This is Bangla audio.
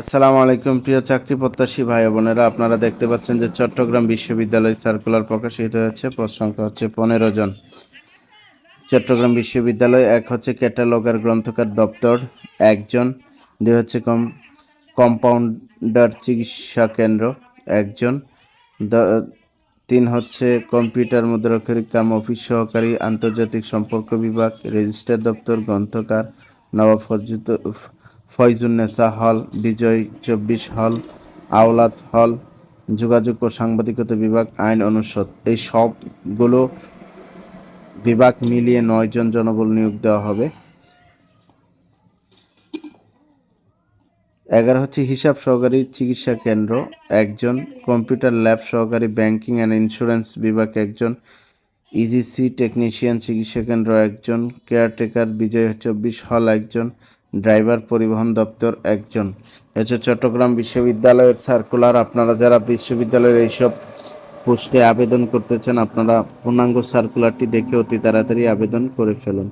আসসালামু আলাইকুম, প্রিয় চাকরি প্রত্যাশী ভাই বোনেরা। আপনারা দেখতে পাচ্ছেন যে চট্টগ্রাম বিশ্ববিদ্যালয় সার্কুলার প্রকাশিত হয়েছে। পদ সংখ্যা হচ্ছে পনেরো জন। চট্টগ্রাম বিশ্ববিদ্যালয় এক হচ্ছে ক্যাটালগার গ্রন্থকার দপ্তর একজন, দুই হচ্ছে কম কম্পাউন্ডার চিকিৎসা কেন্দ্র একজন তিন হচ্ছে কম্পিউটার মুদ্রাক্ষরিক কাম অফিস সহকারী আন্তর্জাতিক সম্পর্ক বিভাগ রেজিস্টার দপ্তর, গ্রন্থকার, নবাব ফজুত ফয়জুন্নেসা হল, বিজয় চব্বিশ হল, আওলাদ হল, যোগাযোগ ও সাংবাদিকতা বিভাগ, আইন অনুষদ। এই সবগুলো বিভাগ মিলিয়ে নয় জন জনবল নিয়োগ দেওয়া হবে। এগারো হচ্ছে হিসাব সহকারী চিকিৎসা কেন্দ্র। একজন কম্পিউটার ল্যাব সহকারী, ব্যাংকিং অ্যান্ড ইন্স্যুরেন্স বিভাগ একজন, ইজিসি টেকনিশিয়ান চিকিৎসা কেন্দ্র একজন, কেয়ারটেকার বিজয় চব্বিশ হল একজন ড্রাইভার পরিবহন দপ্তর একজন। এছাড়া চট্টগ্রাম বিশ্ববিদ্যালয়ের সার্কুলার, আপনারা যারা বিশ্ববিদ্যালয়ের এইসব পোস্টে আবেদন করতেছেন, আপনারা পূর্ণাঙ্গ সার্কুলারটি দেখে অতি তাড়াতাড়ি আবেদন করে ফেলুন।